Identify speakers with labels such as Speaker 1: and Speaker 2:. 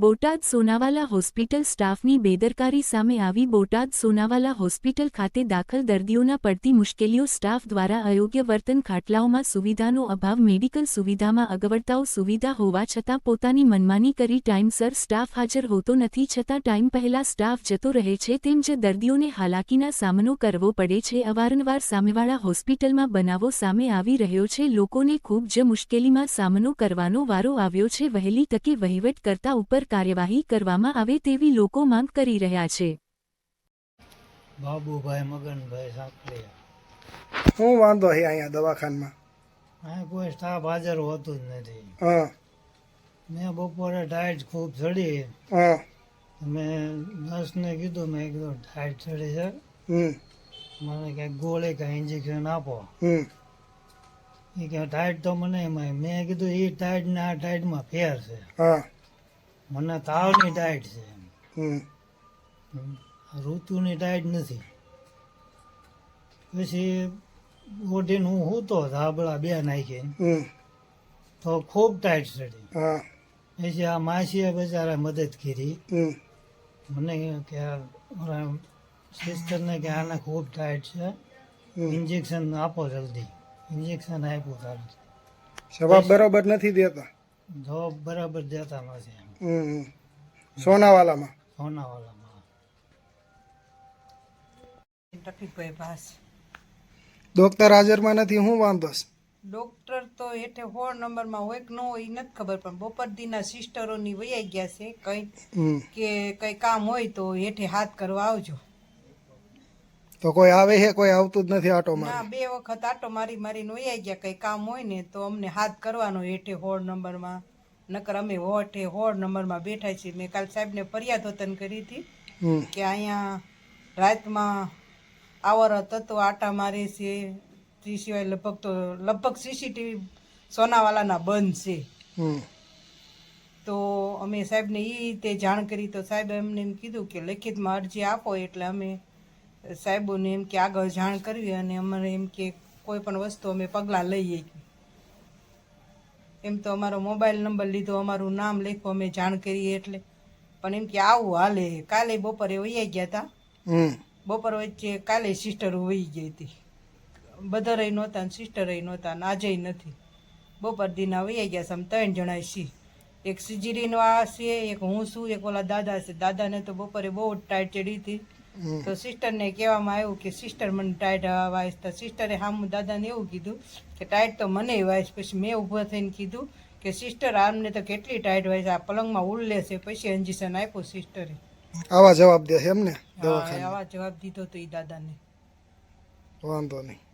Speaker 1: Botad Sonawala hospital સ્ટાફની બેદરકારી સામે આવી બોટાદ સોનાવાલા હોસ્પિટલ ખાતે દાખલ દર્દીઓના પડતી મુશ્કેલીઓ સ્ટાફ દ્વારા અયોગ્ય વર્તન ખાટલાઓમાં સુવિધાનો અભાવ, મેડિકલ સુવિધામાં અગવડતાઓ સુવિધા હોવા છતાં પોતાની મનમાની કરી ટાઈમસર સ્ટાફ હાજર હોતો નથી છતાં ટાઈમ પહેલા સ્ટાફ જતો રહે છે તેમ જ દર્દીઓને હાલાકીના સામનો કરવો પડે છે. અવારનવાર સામેવાળા હોસ્પિટલમાં બનાવો સામે આવી રહ્યો છે. લોકોને ખૂબ જ મુશ્કેલીમાં સામનો કરવાનો વારો આવ્યો છે. વહેલી તકે વહીવટ કરતા ઉપર કાર્યવાહી કરવામાં આવે તેવી લોકો માંગ કરી રહ્યા છે.
Speaker 2: બાબુભાઈ મગનભાઈ સાંકળિયા
Speaker 3: શું વાંધો છે અહીંયા દવાખાનામાં?
Speaker 2: અહીં કોઈ સ્ટાફ હાજર હોતું જ નથી.
Speaker 3: હા.
Speaker 2: મેં બપોરે ડાયટ ખૂબ ચડી. મેં નર્સને કીધું મેં કીધું ડાયટ ચડી છે.
Speaker 3: હમ.
Speaker 2: મને ક્યાંક ગોળી કે ઇન્જેક્શન આપો.
Speaker 3: હમ.
Speaker 2: એ કે ટાઈટ તો મને એમાં. મેં કીધું એ ટાઈટ ને આ ટાઈટમાં ફેર છે.
Speaker 3: હા.
Speaker 2: મને તાવની ડાયટ છે. ઋતુની ડાયટ નથી. પછી ઓઢીને હું સૂતો ધાબળા બે નાખી તો ખૂબ ટાઈટ ચડી. પછી આ માસીએ બચારા મદદ કરી. મને કે સિસ્ટરને કે આને ખૂબ ટાઈટ છે. ઇન્જેક્શન આપો જલ્દી. ઇન્જેક્શન આપ્યું તારું
Speaker 3: જવાબ બરોબર નથી દેતા.
Speaker 2: જવાબ બરાબર દેતા નથી એમ.
Speaker 3: હમ. સોનાવાલામાં?
Speaker 2: સોનાવાલામાં.
Speaker 4: કોઈ ભાસ.
Speaker 3: ડોક્ટર હાજરમાં નથી હું વાંધો છે?
Speaker 4: ડોક્ટર તો હેઠે હોળ નંબરમાં હોય કે ન હોય એ નથી ખબર પણ બપોર દીના સિસ્ટરોની વૈયા ગયા છે કંઈ કે કંઈ કામ હોય તો હેઠે હાથ કરવા આવજો.
Speaker 3: તો કોઈ આવે છે કોઈ આવતું જ નથી આટો મારી
Speaker 4: બે વખત આટો મારી મારીને આવી ગયા કઈ કામ હોય ને તો અમને હાથ કરવાનો હેઠે હોળ નંબરમાં. નકર અમે હોઠે હોળ નંબરમાં બેઠા છીએ. મેં કાલ સાહેબને ફરિયાદ વતન કરી હતી કે અહીંયા રાતમાં આવર તત્વ આટા મારે છે તે સિવાય લગભગ તો લગભગ સીસીટીવી સોનાવાલાના બંધ છે. તો અમે સાહેબને એ રીતે જાણ કરી તો સાહેબ એમને એમ કીધું કે લેખિતમાં અરજી આપો એટલે અમે સાહેબોને એમ કે આગળ જાણ કરવી અને અમારે એમ કે કોઈ પણ વસ્તુ અમે પગલાં લઈએ. એમ તો અમારો મોબાઈલ નંબર લીધો અમારું નામ લખ્યું અમે જાણ કરીએ એટલે. પણ એમ કે આવું હાલે કાલે બપોરે વૈયા ગયા હતા બપોર વચ્ચે કાલે સિસ્ટર વહી ગઈ હતી. બધારે નહોતા ને સિસ્ટરે નહોતા ને આજે નથી. બપોર દીના વૈયા ગયા છે આમ ત્રણ જણા છીએ. એક સિજીરીનો આ છે એક હું છું એક ઓલા દાદા છે. દાદાને તો બપોરે બહુ ટાઈટ ચડી હતી. તો સિસ્ટરને કહેવામાં આવ્યું કે સિસ્ટર મને ટાઈટ વાઈસ તો સિસ્ટરે હામું દાદાને એવું કીધું કે ટાઈટ તો મને વાઈસ પછી મેં ઊભો થઈને કીધું કે સિસ્ટર આમને તો કેટલી ટાઈટ વાઈસ આ પલંગમાં ઉડ લેશે પછી ઇન્જેક્શન આપ્યું સિસ્ટરે
Speaker 3: આવા જવાબ દે એમને
Speaker 4: આવા જવાબ દીધો તો એ દાદાને.
Speaker 3: વાંધો નહીં.